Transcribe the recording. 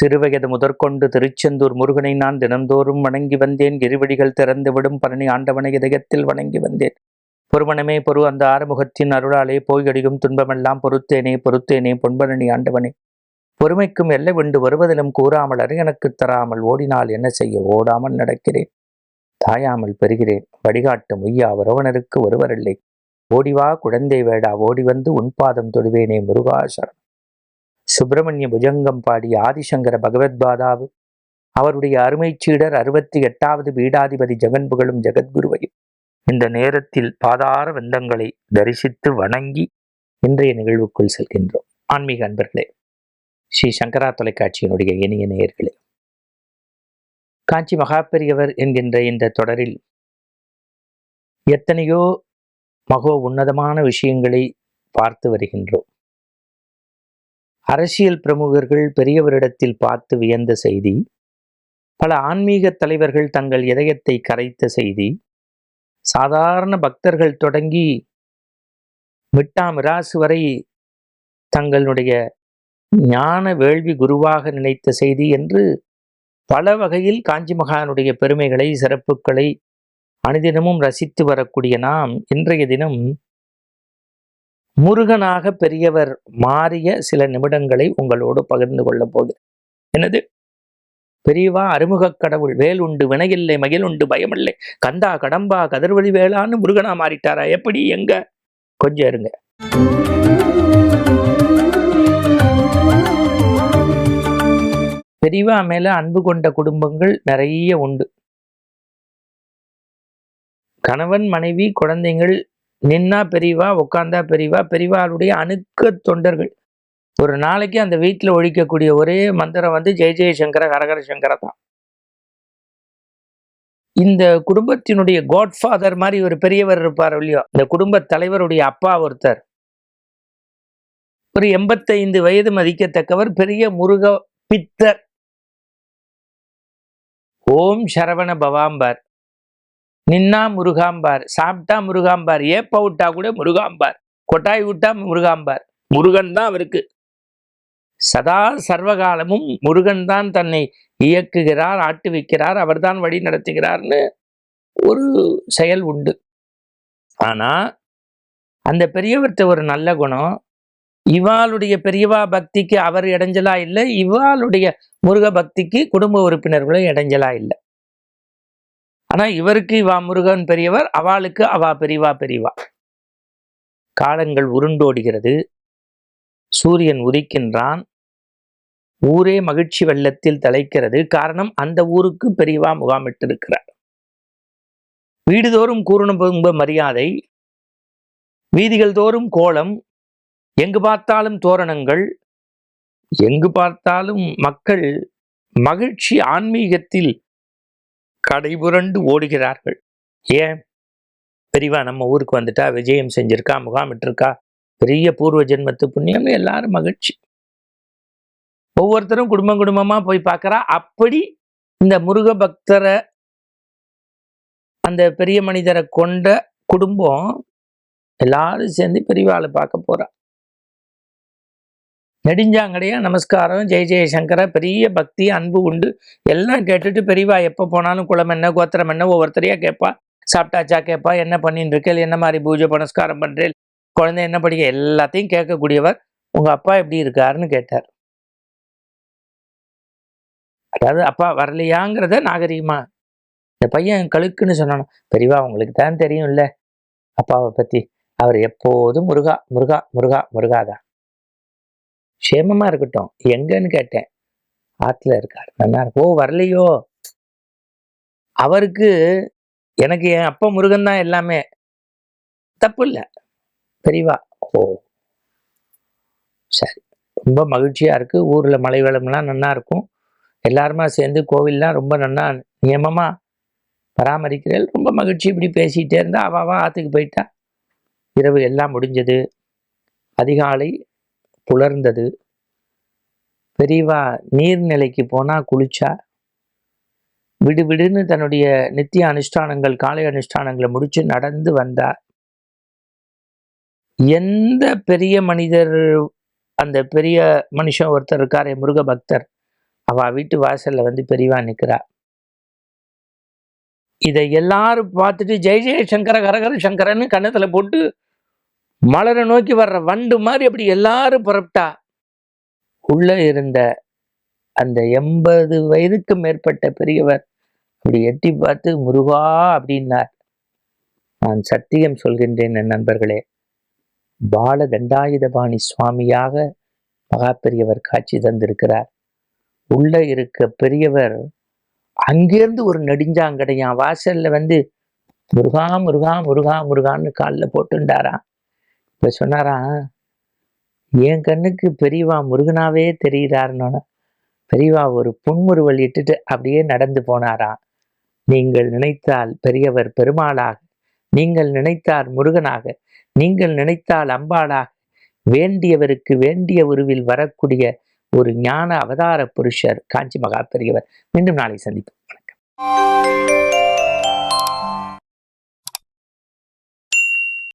சிறுவயது முதற்கொண்டு திருச்செந்தூர் முருகனை நான் தினந்தோறும் வணங்கி வந்தேன். இருவடிகள் திறந்துவிடும் பழனி ஆண்டவனை இதயத்தில் வணங்கி வந்தேன். பொறுமணமே பொறு அந்த ஆறுமுகத்தின் அருளாலே போய்கடியும் துன்பமெல்லாம் பொறுத்தேனே பொறுத்தேனே பொன்பழனி ஆண்டவனே. பொறுமைக்கும் எல்லை விண்டு வருவதிலும் கூறாமல் அறி எனக்குத் தராமல் ஓடினால் என்ன செய்ய? ஓடாமல் நடக்கிறேன். தாயாமல் பெறுகிறேன். வழிகாட்டு முய்யா உறவனருக்கு ஒருவரில்லை. ஓடிவா குழந்தை வேடா ஓடி வந்து உன் பாதம் தொடுவேனே முருகாசரம் சுப்பிரமணிய புஜங்கம் பாடிய ஆதிசங்கர பகவத்பாதாவு அவருடைய அருமை சீடர் அறுபத்தி எட்டாவது பீடாதிபதி ஜெகன் புகழும் ஜெகத்குருவையும் இந்த நேரத்தில் பாதார வந்தங்களை தரிசித்து வணங்கி இன்றைய நிகழ்வுக்குள் செல்கின்றோம். ஆன்மீக அன்பர்களே ஸ்ரீ சங்கரா தொலைக்காட்சியினுடைய இனிய நேயர்களே காஞ்சி மகாபெரியவர் என்கின்ற இந்த தொடரில் எத்தனையோ மகோ உன்னதமான விஷயங்களை பார்த்து வருகின்றோம். அரசியல் பிரமுகர்கள் பெரியவரிடத்தில் பார்த்து வியந்த செய்தி பல ஆன்மீக தலைவர்கள் தங்கள் இதயத்தை கரைத்த செய்தி சாதாரண பக்தர்கள் தொடங்கி மிட்டா மிராசு வரை தங்களுடைய ஞான வேள்வி குருவாக நினைத்த செய்தி என்று பல வகையில் காஞ்சி மகானுடைய பெருமைகளை சிறப்புகளை அனுதினமும் ரசித்து வரக்கூடிய நாம் இன்றைய தினம் முருகனாக பெரியவர் மாறிய சில நிமிடங்களை உங்களோடு பகிர்ந்து கொள்ளப் போகிறேன். என்னது? பெரியவா அறிமுக கடவுள் வேல் உண்டு வினையில்லை மகில் உண்டு பயமில்லை கந்தா கடம்பா கதிர்வழி வேளான்னு முருகனா மாறிட்டாரா? எப்படி எங்க? கொஞ்சம் இருங்க. பெரியவா மேல அன்பு கொண்ட குடும்பங்கள் நிறைய உண்டு. கணவன் மனைவி குழந்தைகள் நின்னா பெரியவா உட்காந்தா பெரியவா பெரியவாளுடைய அணுக்க தொண்டர்கள். ஒரு நாளைக்கு அந்த வீட்டில் ஒழிக்கக்கூடிய ஒரே மந்திரம் வந்து ஜெய ஜெயசங்கர ஹரஹர சங்கர தான். இந்த குடும்பத்தினுடைய காட்ஃபாதர் மாதிரி ஒரு பெரியவர் இருப்பார் இல்லையோ இந்த குடும்ப தலைவருடைய அப்பா ஒருத்தர். ஒரு எண்பத்தைந்து வயது மதிக்கத்தக்கவர் பெரிய முருக பித்தர் ஓம் சரவண பவாம்பர். நின்னா முருகாம்பார் சாப்பிட்டா முருகாம்பார் ஏப்ப விட்டா கூட முருகாம்பார் கொட்டாய் விட்டா முருகாம்பார். முருகன் தான் அவருக்கு. சதா சர்வகாலமும் முருகன் தான் தன்னை இயக்குகிறார் ஆட்டு வைக்கிறார் அவர்தான் வழி நடத்துகிறார்னு ஒரு செயல் உண்டு. ஆனா அந்த பெரியவர்கிட்ட ஒரு நல்ல குணம். இவாளுடைய பெரியவா பக்திக்கு அவர் இடைஞ்சலா இல்லை இவாளுடைய முருக பக்திக்கு குடும்ப உறுப்பினர்களும் இடைஞ்சலா இல்லை. ஆனா இவருக்கு இவா முருகன் பெரியவர் அவளுக்கு அவா பெரியவா பெரியவா காலங்கள் உருண்டோடுகிறது. சூரியன் உதிக்கின்றான். ஊரே மகிழ்ச்சி வெள்ளத்தில் தலைக்கிறது. காரணம் அந்த ஊருக்கு பெரியவா முகாமிட்டிருக்கிறார். வீடுதோறும் கூறுணபும்ப மரியாதை. வீதிகள் தோறும் கோலம். எங்கு பார்த்தாலும் தோரணங்கள். எங்கு பார்த்தாலும் மக்கள் மகிழ்ச்சி ஆன்மீகத்தில் கடைபுரண்டு ஓடுகிறார்கள். ஏன்? பெரியவா நம்ம ஊருக்கு வந்துட்டா விஜயம் செஞ்சிருக்கா முகாமிட்டிருக்கா? பெரிய பூர்வ ஜென்மத்து புண்ணியம் எல்லாரும் மகிழ்ச்சி. ஒவ்வொருத்தரும் குடும்பம் குடும்பமா போய் பார்க்குறா. அப்படி இந்த முருக பக்தரை அந்த பெரிய மனிதரை கொண்ட குடும்பம் எல்லாரும் சேர்ந்து பெரியவாளை பார்க்க போறா. நெடுஞ்சாங்கடையா நமஸ்காரம் ஜெய ஜெயசங்கர பெரிய பக்தி அன்பு உண்டு. எல்லாம் கேட்டுட்டு பெரியவா எப்போ போனாலும் குளம் என்ன கோத்திரம் என்ன ஒவ்வொருத்தரையா கேட்பா. சாப்பிட்டாச்சா கேட்பா. என்ன பண்ணின்னு இருக்கேள் என்ன மாதிரி பூஜை புனஸ்காரம் பண்ணுறேன் குழந்தை என்ன படிக்க எல்லாத்தையும் கேட்கக்கூடியவர் உங்கள் அப்பா எப்படி இருக்காருன்னு கேட்டார். அதாவது அப்பா வரலையாங்கிறத நாகரிகமா இந்த பையன் கழுக்குன்னு சொன்னானோ. பெரியவா உங்களுக்கு தான் தெரியும்ல அப்பாவை பற்றி அவர் எப்போதும் முருகா முருகா முருகா முருகாதான் க்ஷேமமாக இருக்கட்டும். எங்கன்னு கேட்டேன். ஆற்றுல இருக்கார். நல்லா இருக்கும் ஓ வரலையோ? அவருக்கு எனக்கு என் அப்பா முருகன் தான் எல்லாமே. தப்பு இல்லை பெரியவா. ஓ. சரி. ரொம்ப மகிழ்ச்சியாக இருக்குது ஊரில் மலை வளம்லாம் நல்லா இருக்கும். எல்லாருமா சேர்ந்து கோவில்லாம் ரொம்ப நல்லா நியமமாக பராமரிக்கிறேன். ரொம்ப மகிழ்ச்சி இப்படி பேசிகிட்டே இருந்தால் அவாவா ஆற்றுக்கு போயிட்டா. இரவு எல்லாம் முடிஞ்சது. அதிகாலை புலர்ந்தது பெரியவா நீர்நிலைக்கு போனா குளிச்சா? விடுவிடுன்னு தன்னுடைய நித்திய அனுஷ்டானங்கள் காலை அனுஷ்டானங்களை முடிச்சு நடந்து வந்தா? எந்த பெரிய மனிதர் அந்த பெரிய மனுஷன் ஒருத்தர் இருக்காரே முருக பக்தர். அவ வீட்டு வாசல்ல வந்து பெரியவா நிற்கிறா இதை எல்லாரும் பார்த்துட்டு ஜெய் ஜெய சங்கர கரகர சங்கரன்னு கன்னத்துல போட்டு மலரை நோக்கி வர்ற வண்டு மாதிரி அப்படி எல்லாரும் புறப்பட்டா உள்ள இருந்த அந்த எண்பது வயதுக்கு மேற்பட்ட பெரியவர் அப்படி எட்டி பார்த்து முருகா அப்படின்னார். நான் சத்தியம் சொல்கின்றேன் என் நண்பர்களே. பால தண்டாயுதபாணி சுவாமியாக மகா பெரியவர் காட்சி தந்திருக்கிறார். உள்ள இருக்க பெரியவர் அங்கிருந்து ஒரு நெடுஞ்சாங்கடையான் வாசல்ல வந்து முருகா முருகா முருகா முருகான்னு காலில் போட்டுண்டாரான் இப்ப சொன்னாராம் என் கண்ணுக்கு பெரியவா முருகனாவே தெரிகிறாருன்னு பெரியவா ஒரு புன்முறுவல் இட்டுட்டு அப்படியே நடந்து போனாராம். நீங்கள் நினைத்தால் பெரியவர் பெருமாளாக நீங்கள் நினைத்தார் முருகனாக நீங்கள் நினைத்தால் அம்பாளாக வேண்டியவருக்கு வேண்டிய உருவில் வரக்கூடிய ஒரு ஞான அவதார புருஷர் காஞ்சி மகா பெரியவர். மீண்டும் நாளை சந்திப்போம். வணக்கம்.